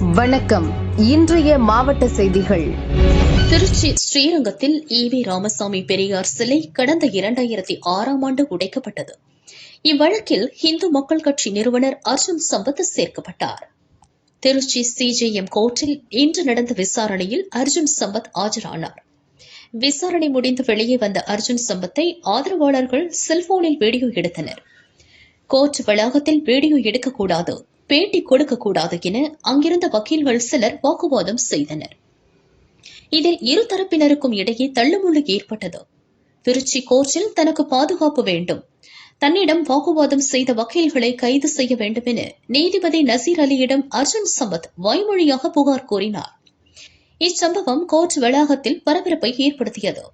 வணக்கம். இன்றைய மாவட்ட செய்திகள். திருச்சி ஸ்ரீரங்கத்தில் ஈவி ராமசாமி பெரியார் சிலை கடந்த இரண்டாயிரத்தி ஆறாம் ஆண்டு உடைக்கப்பட்டது. இவ்வழக்கில் இந்து மக்கள் கட்சி நிறுவனர் அர்ஜுன் சம்பத் சேர்க்கப்பட்டார். திருச்சி சிஜேஎம் கோர்ட்டில் இன்று நடந்த விசாரணையில் அர்ஜுன் சம்பத் ஆஜரானார். விசாரணை முடிந்து வெளியே வந்த அர்ஜுன் சம்பத்தை ஆதரவாளர்கள் செல்போனில் வீடியோ எடுத்தனர். கோர்ட் வளாகத்தில் வீடியோ எடுக்கக்கூடாது. பேட்டி கொடுக்கக்கூடாது என அங்கிருந்த வக்கீல்கள் சிலர் வாக்குவாதம் செய்தனர் இதில் இரு தரப்பினருக்கும் இடையே தள்ளுமுள்ளு ஏற்பட்டது திருச்சி கோர்ட்டில் தனக்கு பாதுகாப்பு வேண்டும் தன்னிடம் வாக்குவாதம் செய்த வக்கீல்களை கைது செய்ய வேண்டும் என நீதிபதி நசீர் அலியிடம் அர்ஜுன் சம்பத் வாய்மொழியாக புகார் கூறினார் இச்சம்பவம் கோர்ட் வளாகத்தில் பரபரப்பை ஏற்படுத்தியது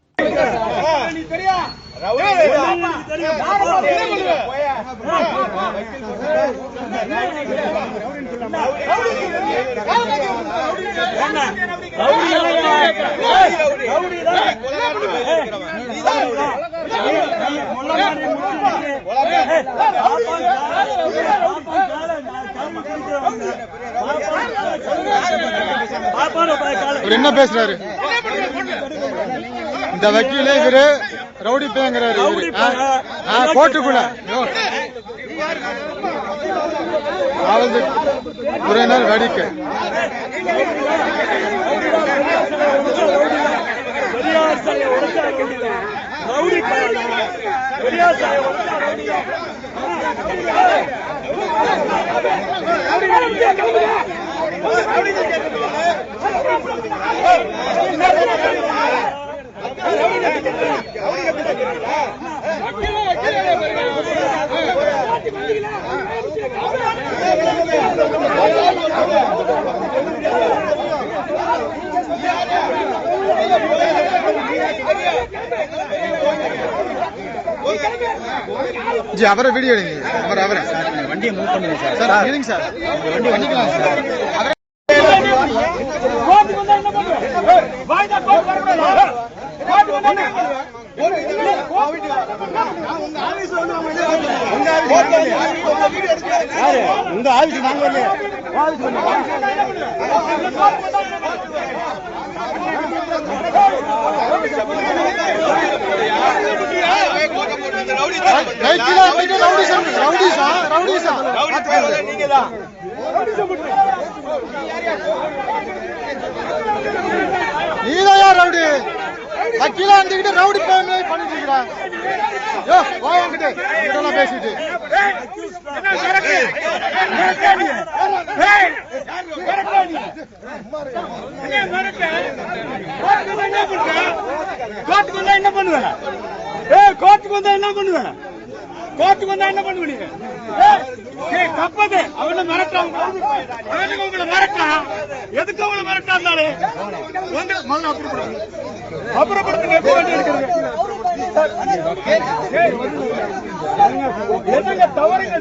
என்ன பேசுறாரு? இந்த வக்கீல இவரு ரவுடி பேங்கிறாரு கோர்ட்டுக்குள்ள யோ. அவளது உறவினர் வடிக்க. ரவுடி ஜி அவரை வீடியோ எடுங்க. அவர் அவரை. வண்டியை மூவ் பண்ணுங்க சார் சார் இருங்க சார். வண்டி வண்டிக்கலாம் சார் அவரை வாய்தா கோர்ட் வரக்கூடாதா? கோர்ட் வந்தா என்ன பண்ணுவ? உங்க ஆபீஸ் நாங்க வரலையே கைக்கில நீதான் ரவுடி? வக்கீல வந்துகிட்டு ரவுடி பேமே பண்ணிட்டு இருக்கிறா யோ போய் அங்கிட்டு. இதெல்லாம் பேசிட்டு. என்ன சரக்கு? கோர்ட்டுக்கு வந்தா என்ன பண்ணுவேன் கோர்ட்டுக்கு வந்தா என்ன கோர்ட்டுக்கு வந்தா என்ன கோர்ட்டுக்கு வந்தா என்ன தப்பது. அவனை மிரட்டுறான். அவனுக்கு உங்களை. எதுக்கு அவனை மிரட்டா இருந்தாலே? வந்து முதல்ல அப்புறப்படுத்து. அப்புறப்படுத்துங்க, எப்ப வண்டி எடுக்கிறது? ஏய், என்னங்க தவறுங்க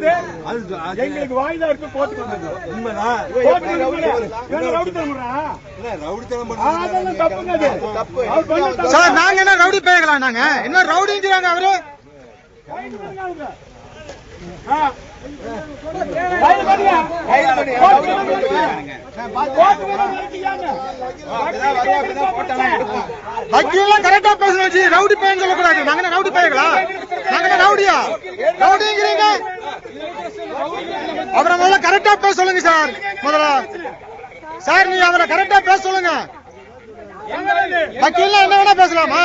எங்களுக்கு வாய்தா இருக்கு கோர்ட்டுக்கு வந்தது உண்மைதான். சார் நாங்க என்ன ரவுடி பேயங்களா நாங்க என்ன ரவுடிங்கிறாங்க அவரு வக்கீல்லாம் கரெக்டா பேசணும் ஜி. ரவுடி பேன்னு சொல்லக்கூடாது. நாங்க ரவுடி பேயங்களா? நாங்க ரவுடியா? ரவுடிங்கிறீங்க? அவரை முதல்ல கரெக்டா பேச சொல்லுங்க சார். முதல்ல. சார் நீங்க அவரை கரெக்டா பேச சொல்லுங்க. வக்கீல்லாம் என்ன வேணா பேசலாமா?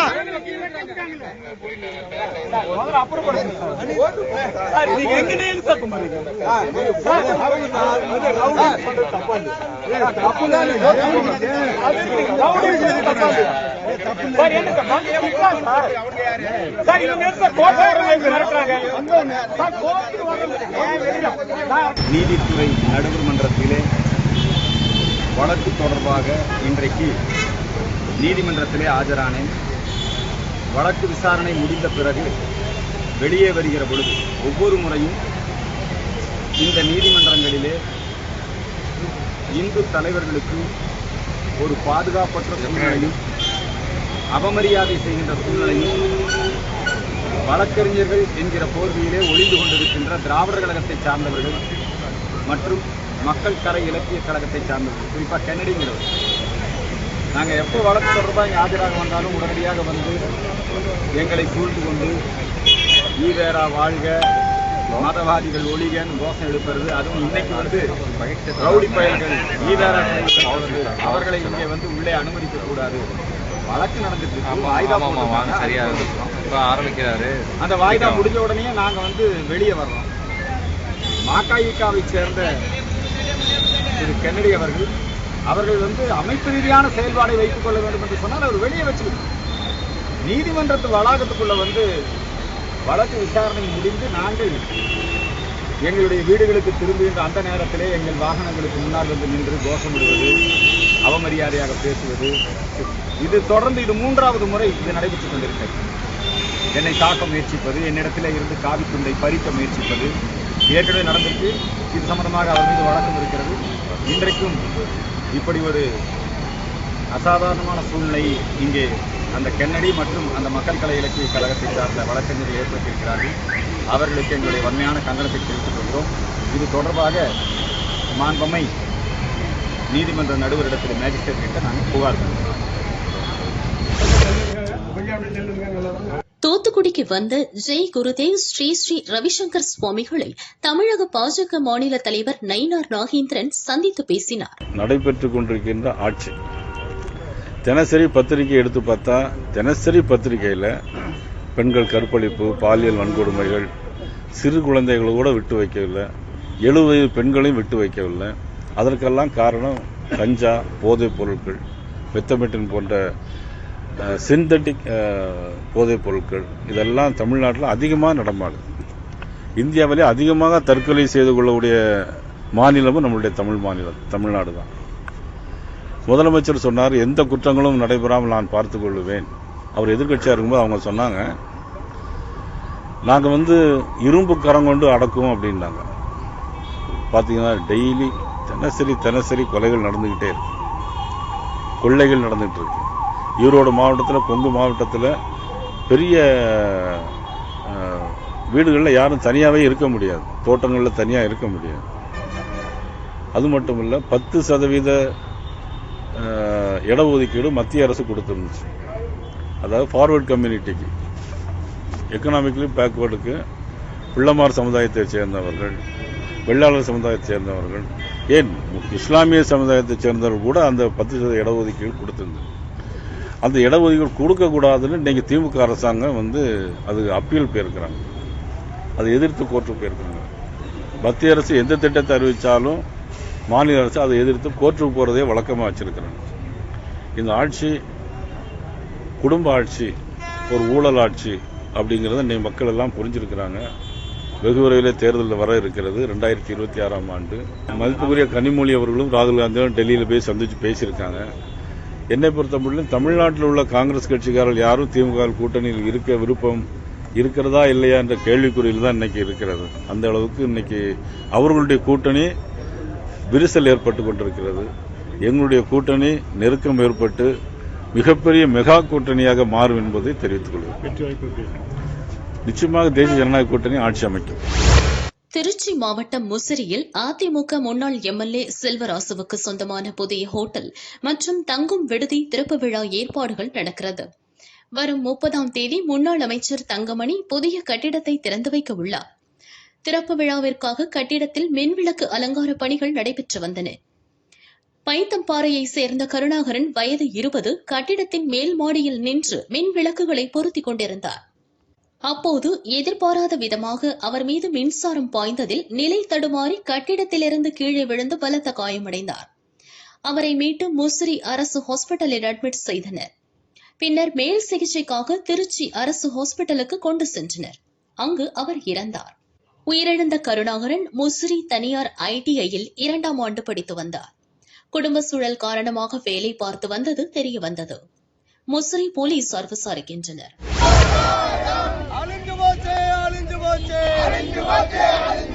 நீதித்துறை நடுவர் மன்றத்திலே வழக்கு தொடர்பாக இன்றைக்கு நீதிமன்றத்திலே ஆஜரானேன். வழக்கு விசாரணை முடிந்த பிறகு வெளியே வருகிற பொழுது ஒவ்வொரு முறையும் இந்த நீதிமன்றங்களிலே இந்து தலைவர்களுக்கு ஒரு பாதுகாப்பற்ற சூழ்நிலையும் அவமரியாதை செய்கின்ற சூழ்நிலையும் வழக்கறிஞர்கள் என்கிற போர்வையிலே ஒளிந்து கொண்டிருக்கின்ற திராவிடர் கழகத்தை சார்ந்தவர்கள் மற்றும் மக்கள் கரை இலக்கிய கழகத்தை சார்ந்தவர்கள் குறிப்பாக கென்னடிங்கிறவர்கள். நாங்கள் எப்போ வழக்கு தொடர்பாக இங்கே ஆஜராக வந்தாலும் உடனடியாக வந்து எங்களை சூழ்ந்து கொண்டு ஈவேரா வாழ்க மதவாதிகள் ஒளிகன் கோஷம் எழுப்புறது அதுவும் இன்னைக்கு வந்து ரவுடி பயல்கள் ஈவேரா அவர்கள் இங்கே வந்து உள்ளே அனுமதிக்க கூடாது. வழக்கு நடந்துட்டு வாய்தா. சரியா இப்ப ஆரம்பிக்கிறாரு. அந்த வாய்தா முடிஞ்ச உடனே நாங்க வந்து வெளியே வர்றோம். மகாயிகாவை சேர்ந்த திரு கென்னடி அவர்கள் அவர்கள் வந்து அமைப்பு ரீதியான செயல்பாடை வைத்துக் கொள்ள வேண்டும் என்று சொன்னால் அவர் வெளியே வச்சுக்கணும் நீதிமன்றத்து வளாகத்துக்குள்ள வந்து வழக்கு விசாரணை முடிந்து நாங்கள் எங்களுடைய வீடுகளுக்கு திரும்புகின்ற அந்த நேரத்திலே எங்கள் வாகனங்களுக்கு முன்னால் வந்து நின்று கோஷமிடுவது அவமரியாதையாக பேசுவது இது தொடர்ந்து இது மூன்றாவது முறை இது நடைபெற்றுக் கொண்டிருக்கிறது. என்னை தாக்க முயற்சிப்பது என்னிடத்தில் இருந்து காவித்துண்டை பறிக்க முயற்சிப்பது ஏற்கனவே நடந்திருக்கு. இது சம்பந்தமாக அவர் மீது வழக்கம் இருக்கிறது. இன்றைக்கும் இப்படி ஒரு அசாதாரணமான சூழ்நிலை இங்கே அந்த கென்னடி மற்றும் அந்த மக்கள் கலை இலக்கிய கழகத்தை சார்ந்த வழக்கறிஞர்கள் ஏற்படுத்தியிருக்கிறார்கள் அவர்களுக்கு எங்களுடைய வன்மையான கண்டனத்தை தெரிவித்துக் கொள்கிறோம். இது தொடர்பாக மாண்பமை நீதிமன்ற நடுவரிடத்தில் மேஜிஸ்ட்ரேட் கிட்ட நாங்கள் புகார் தந்தோம் தூத்துக்குடிக்கு வந்த ஜெய் குருதேவ் ஸ்ரீ ஸ்ரீ ரவிசங்கர் சுவாமிகளை தமிழக பாஜக மாநில தலைவர் நயினார் நாகேந்திரன் சந்தித்து பேசினார். நடைபெற்றுக் கொண்டிருக்கின்ற ஆட்சி. தினசரி பத்திரிகை எடுத்து பார்த்தா தினசரி பத்திரிகையில் பெண்கள் கற்பழிப்பு பாலியல் வன்கொடுமைகள் சிறு குழந்தைகளை கூட விட்டு வைக்கவில்லை. எழுபது பெண்களையும் விட்டு வைக்கவில்லை. அதற்கெல்லாம் காரணம் கஞ்சா போதைப் பொருட்கள் மெத்தமெட்டின் போன்ற சிந்தட்டிக் போதைப் பொருட்கள் இதெல்லாம் தமிழ்நாட்டில் அதிகமாக நடமாடுது. இந்தியாவிலே அதிகமாக தற்கொலை செய்து கொள்ளக்கூடிய மாநிலமும் நம்மளுடைய தமிழ் மாநிலம் தமிழ்நாடு தான். முதலமைச்சர் சொன்னார் எந்த குற்றங்களும் நடைபெறாமல் நான் பார்த்து கொள்வேன் அவர் எதிர்க்கட்சியாக இருக்கும்போது அவங்க சொன்னாங்க நாங்கள் வந்து இரும்பு கரம் கொண்டு அடக்குவோம் அப்படின்னாங்க. பார்த்தீங்கன்னா டெய்லி தினசரி தினசரி கொலைகள் நடந்துக்கிட்டே இருக்கு. கொள்ளைகள் நடந்துகிட்டு இருக்கு. ஈரோடு மாவட்டத்தில் கொங்கு மாவட்டத்தில் பெரிய வீடுகளில் யாரும் தனியாகவே இருக்க முடியாது. தோட்டங்களில் தனியாக இருக்க முடியாது. அது மட்டும் இல்லை பத்து சதவீத இடஒதுக்கீடு மத்திய அரசு கொடுத்துருந்துச்சு. அதாவது ஃபார்வர்ட் கம்யூனிட்டிக்கு எக்கனாமிக்கலி பேக்வேர்டுக்கு பிள்ளமார் சமுதாயத்தை சேர்ந்தவர்கள் வெள்ளாளர் சமுதாயத்தை சேர்ந்தவர்கள் ஏன் இஸ்லாமிய சமுதாயத்தை சேர்ந்தவர்கள் கூட அந்த பத்து சதவீத இடஒதுக்கீடு கொடுத்துருந்தது. அந்த இடஒதுக்கீடு கொடுக்கக்கூடாதுன்னு இன்றைக்கி திமுக அரசாங்கம் வந்து அது அப்பீல் போயிருக்கிறாங்க. அதை எதிர்த்து கோர்ட்டு போயிருக்காங்க மத்திய அரசு எந்த திட்டத்தை அறிவித்தாலும் மாநில அரசு அதை எதிர்த்து கோர்ட்டுக்கு போகிறதே வழக்கமாக வச்சுருக்கிறாங்க. இந்த ஆட்சி குடும்ப ஆட்சி ஒரு ஊழல் ஆட்சி அப்படிங்கிறத இன்னைக்கு மக்கள் எல்லாம் புரிஞ்சிருக்கிறாங்க. வெகு விரைவில் தேர்தலில் வர இருக்கிறது ரெண்டாயிரத்தி இருபத்தி ஆறாம் ஆண்டு. மதிப்புக்குரிய கனிமொழி அவர்களும் ராகுல் காந்தியும் டெல்லியில் போய் சந்தித்து பேசியிருக்காங்க. என்னை பொறுத்தமட்டிலும் தமிழ்நாட்டில் உள்ள காங்கிரஸ் கட்சிக்காரர்கள் யாரும் திமுக கூட்டணியில் இருக்க விருப்பம் இருக்கிறதா இல்லையா என்ற கேள்விக்குறியில் தான் இன்னைக்கு இருக்கிறது. அந்த அளவுக்கு இன்னைக்கு அவர்களுடைய கூட்டணி விரிசல் ஏற்பட்டு கொண்டிருக்கிறது. எங்களுடைய கூட்டணி நெருக்கம் ஏற்பட்டு மிகப்பெரிய மெகா கூட்டணியாக மாறும் என்பதை தெரிவித்துக் கொள்கிறேன். நிச்சயமாக தேசிய ஜனநாயக கூட்டணி ஆட்சி அமைக்கும். திருச்சி மாவட்டம் முசிறியில் அதிமுக முன்னாள் எம்எல்ஏ செல்வராசுவுக்கு சொந்தமான புதிய ஹோட்டல் மற்றும் தங்கும் விடுதி திறப்பு விழா ஏற்பாடுகள் நடக்கிறது. வரும் முப்பதாம் தேதி முன்னாள் அமைச்சர் தங்கமணி புதிய கட்டிடத்தை திறந்து வைக்க உள்ளார். திறப்பு விழாவிற்காக கட்டிடத்தில் மின்விளக்கு அலங்கார பணிகள் நடைபெற்று வந்தன. பைத்தம்பாறையை சேர்ந்த கருணாகரன் வயது இருபது கட்டிடத்தின் மேல் மாடியில் நின்று மின் விளக்குகளை பொருத்திக் கொண்டிருந்தார். அப்போது எதிர்பாராத விதமாக அவர் மீது மின்சாரம் பாய்ந்ததில் நிலை தடுமாறி கட்டிடத்திலிருந்து கீழே விழுந்து பலத்த காயமடைந்தார். அவரை மீட்டு முசிறி அரசு ஹாஸ்பிட்டலில் அட்மிட் செய்தனர். பின்னர் மேல் சிகிச்சைக்காக திருச்சி அரசு ஹாஸ்பிட்டலுக்கு கொண்டு சென்றனர். அங்கு அவர் இறந்தார். உயிரிழந்த கருணாகரன் முசிறி தனியார் ஐடிஐயில் இரண்டாம் ஆண்டு படித்து வந்தார். குடும்ப சூழல் காரணமாக வேலை பார்த்து வந்தது தெரிய வந்தது. முசிறி போலீசார் விசாரிக்கின்றனர். علي وابن علي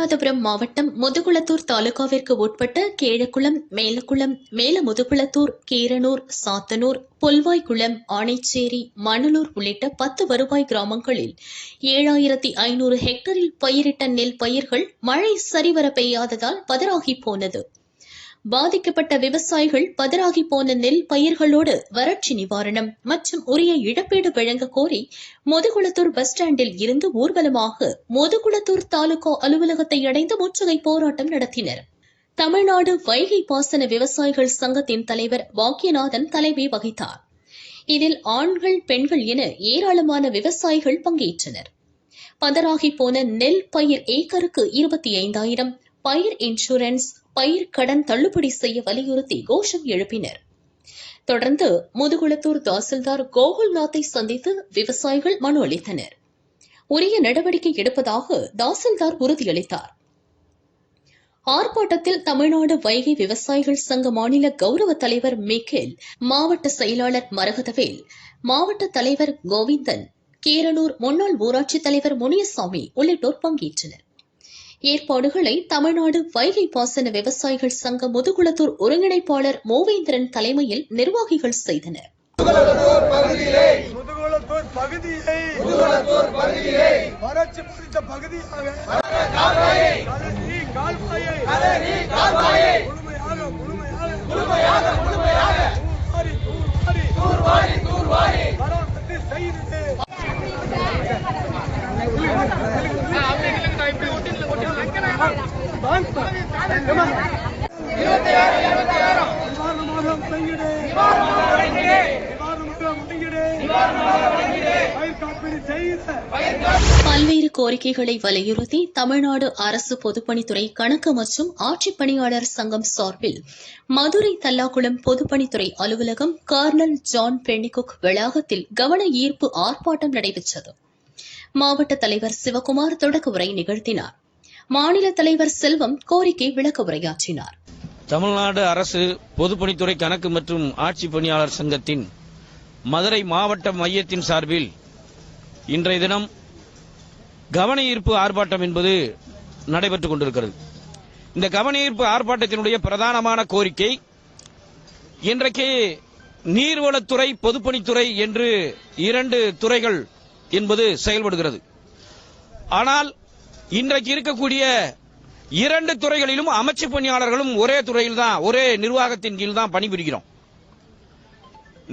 ராமநாதபுரம் மாவட்டம் முதுகுளத்தூர் தாலுகாவிற்கு உட்பட்ட கேழக்குளம் மேலக்குளம் மேல முதுகுளத்தூர் கீரனூர் சாத்தனூர் புல்வாய்க்குளம் ஆணைச்சேரி மணலூர் உள்ளிட்ட பத்து வருவாய் கிராமங்களில் ஏழாயிரத்தி ஐநூறு ஹெக்டரில் பயிரிட்ட நெல் பயிர்கள் மழை சரிவர பெய்யாததால் பதறாகி போனது. பாதிக்கப்பட்ட விவசாயிகள் பதறாகி போன நெல் பயிர்களோடு வறட்சி நிவாரணம் மற்றும் உரிய இழப்பீடு வழங்க கோரி முதுகுளத்தூர் பஸ் ஸ்டாண்டில் இருந்து ஊர்வலமாக முதுகுளத்தூர் தாலுகா அலுவலகத்தை அடைந்து முற்றுகை போராட்டம் நடத்தினர். தமிழ்நாடு வைகை பாசன விவசாயிகள் சங்கத்தின் தலைவர் வாக்கியநாதன் தலைமை வகித்தார். இதில் ஆண்கள் பெண்கள் என ஏராளமான விவசாயிகள் பங்கேற்றனர். பதராகி போன நெல் பயிர் ஏக்கருக்கு இருபத்தி ஐந்தாயிரம் பயிர் இன்சூரன்ஸ் பயிர் கடன் தள்ளுபடி செய்ய வலியுறுத்தி கோஷம் எழுப்பினர். தொடர்ந்து முதுகுளத்தூர் தாசில்தார் கோகுல்நாத்தை சந்தித்து விவசாயிகள் மனு அளித்தனர். உரிய நடவடிக்கை எடுப்பதாக தாசில்தார் உறுதியளித்தார். ஆர்ப்பாட்டத்தில் தமிழ்நாடு வைகை விவசாயிகள் சங்க மாநில கௌரவ தலைவர் மிக்கேல் மாவட்ட செயலாளர் மரகதவேல் மாவட்ட தலைவர் கோவிந்தன் கீரனூர் முன்னாள் ஊராட்சித் தலைவர் முனியசாமி உள்ளிட்டோர் பங்கேற்றனர். ஏற்பாடுகளை தமிழ்நாடு வைகை பாசன விவசாயிகள் சங்க முதுகுளத்தூர் ஒருங்கிணைப்பாளர் மூவேந்திரன் தலைமையில் நிர்வாகிகள் செய்தனர். வறட்சி பாதித்த பகுதியாக. முழுமையாக முழுமையாக. தூர்வாரி. தூர்வாரி தூர்வாரி மராமத்து செய்து நிவாரணமாக முடங்கிடு நிவாரணமாக முடங்கிடு பயிர் காப்பீடு செய்த பல்வேறு கோரிக்கைகளை வலியுறுத்தி தமிழ்நாடு அரசு பொதுப்பணித்துறை கணக்கு மற்றும் ஆட்சிப் பணியாளர் சங்கம் சார்பில் மதுரை தல்லாகுளம் பொதுப்பணித்துறை அலுவலகம் கர்னல் ஜான் பென்னிகுக் வளாகத்தில் கவன ஈர்ப்பு ஆர்ப்பாட்டம் நடைபெற்றது. மாவட்ட தலைவர் சிவகுமார் தொடக்க உரை நிகழ்த்தினார். மாநில தலைவர் செல்வம் கோரிக்கை விளக்க உரையாற்றினார். தமிழ்நாடு அரசு பொதுப்பணித்துறை கணக்கு மற்றும் ஆட்சி பணியாளர் சங்கத்தின் மதுரை மாவட்ட மையத்தின் சார்பில் இன்றைய தினம் கவன ஈர்ப்பு ஆர்ப்பாட்டம் என்பது நடைபெற்றுக் கொண்டிருக்கிறது. இந்த கவன ஈர்ப்பு ஆர்ப்பாட்டத்தினுடைய பிரதானமான கோரிக்கை இன்றைக்கு நீர்வளத்துறை பொதுப்பணித்துறை என்று இரண்டு துறைகள் என்பது செயல்படுகிறது. ஆனால் இன்றைக்கு இருக்கக்கூடிய இரண்டு துறைகளிலும் அமைச்சு பணியாளர்களும் ஒரே துறையில் தான் ஒரே நிர்வாகத்தின் கீழ் தான் பணிபுரிகிறோம்.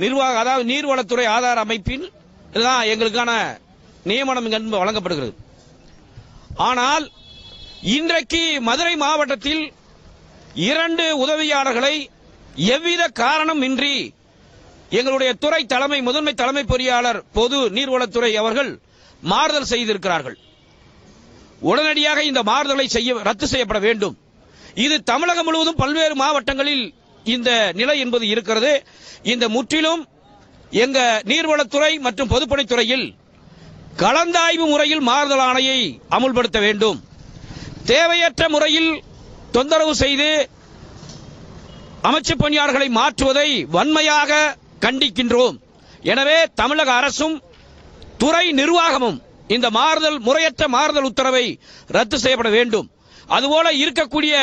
நிர்வாக அதாவது நீர்வளத்துறை ஆதார அமைப்பின் தான் எங்களுக்கான நியமனம் வழங்கப்படுகிறது. ஆனால் இன்றைக்கு மதுரை மாவட்டத்தில் இரண்டு உதவியாளர்களை எவ்வித காரணம் இன்றி எங்களுடைய துறை தலைமை முதன்மை தலைமை பொறியாளர் பொது நீர்வளத்துறை அவர்கள் மாறுதல் செய்திருக்கிறார்கள். உடனடியாக இந்த மாறுதலை செய்ய ரத்து செய்யப்பட வேண்டும். இது தமிழகம் முழுவதும் பல்வேறு மாவட்டங்களில் இந்த நிலை என்பது இருக்கிறது. இந்த முற்றிலும் எங்க நீர்வளத்துறை மற்றும் பொதுப்பணித்துறையில் கலந்தாய்வு முறையில் மாறுதல் ஆணையை அமுல்படுத்த வேண்டும். தேவையற்ற முறையில் தொந்தரவு செய்து அமைச்சு பணியாளர்களை மாற்றுவதை வன்மையாக கண்டிக்கின்றோம். எனவே தமிழக அரசும் துறை நிர்வாகமும் இந்த மாறுதல் முறையற்ற மாறுதல் உத்தரவை ரத்து செய்யப்பட வேண்டும். அதுபோல இருக்கக்கூடிய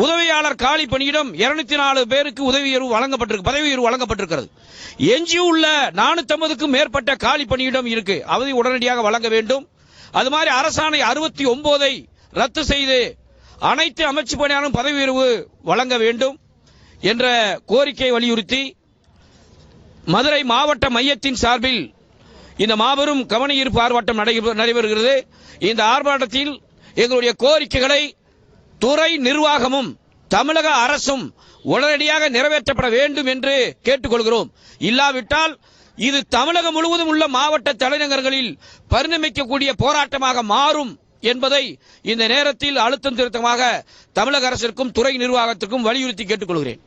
உதவியாளர் காலி பணியிடம் இருநூத்தி நாலு பேருக்கு உதவி உயர்வு வழங்கப்பட்டிருக்கு பதவி உயர்வு வழங்கப்பட்டிருக்கிறது. எஞ்சியுள்ள நானூத்தம்பதுக்கும் மேற்பட்ட காலி பணியிடம் இருக்கு. அவதி உடனடியாக வழங்க வேண்டும். அது மாதிரி அரசாணை அறுபத்தி ஒன்பதை ரத்து செய்து அனைத்து அமைச்சு பணியாளரும் பதவி உயர்வு வழங்க வேண்டும் என்ற கோரிக்கை வலியுறுத்தி மதுரை மாவட்ட மையத்தின் சார்பில் இந்த மாபெரும் கவன ஈர்ப்பு ஆர்ப்பாட்டம் நடைபெறுகிறது. இந்த ஆர்ப்பாட்டத்தில் எங்களுடைய கோரிக்கைகளை துறை நிர்வாகமும் தமிழக அரசும் உடனடியாக நிறைவேற்றப்பட வேண்டும் என்று கேட்டுக்கொள்கிறோம். இல்லாவிட்டால் இது தமிழகம் முழுவதும் உள்ள மாவட்ட தலைநகர்களில் பரிணமிக்கக்கூடிய போராட்டமாக மாறும் என்பதை இந்த நேரத்தில் அழுத்தம் திருத்தமாக தமிழக அரசிற்கும் துறை நிர்வாகத்திற்கும் வலியுறுத்தி கேட்டுக்கொள்கிறேன்.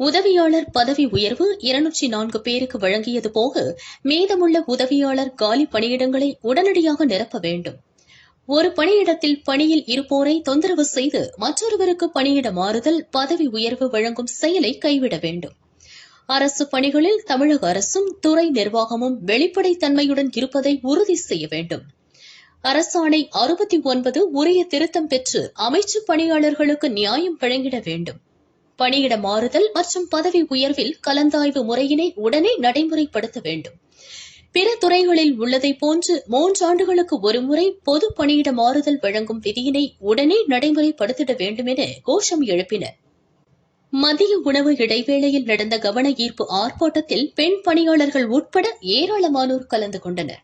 உதவியாளர் பதவி உயர்வு இருநூற்றி நான்கு பேருக்கு வழங்கியது போக மீதமுள்ள உதவியாளர் காலி பணியிடங்களை உடனடியாக நிரப்ப வேண்டும். ஒரு பணியிடத்தில் பணியில் இருப்போரை தொந்தரவு செய்து மற்றொருவருக்கு பணியிட மாறுதல் பதவி உயர்வு வழங்கும் செயலை கைவிட வேண்டும். அரசு பணிகளில் தமிழக அரசும் துறை நிர்வாகமும் வெளிப்படைத்தன்மையுடன் இருப்பதை உறுதி செய்ய வேண்டும். அரசாணை அறுபத்தி ஒன்பது உரிய திருத்தம் பெற்று அமைச்சு பணியாளர்களுக்கு நியாயம் வழங்கிட வேண்டும். பணியிட மாறுதல் மற்றும் பதவி உயர்வில் கலந்தாய்வு முறையினை உடனே நடைமுறைப்படுத்த வேண்டும். பிற துறைகளில் உள்ளதை போன்று மூன்றாண்டுகளுக்கு ஒருமுறை பொது பணியிட மாறுதல் வழங்கும் விதியினை உடனே நடைமுறைப்படுத்திட வேண்டும் என கோஷம் எழுப்பினர். மதிய உணவு இடைவேளையில் நடந்த கவன ஈர்ப்பு ஆர்ப்பாட்டத்தில் பெண் பணியாளர்கள் உட்பட ஏராளமானோர் கலந்து கொண்டனர்.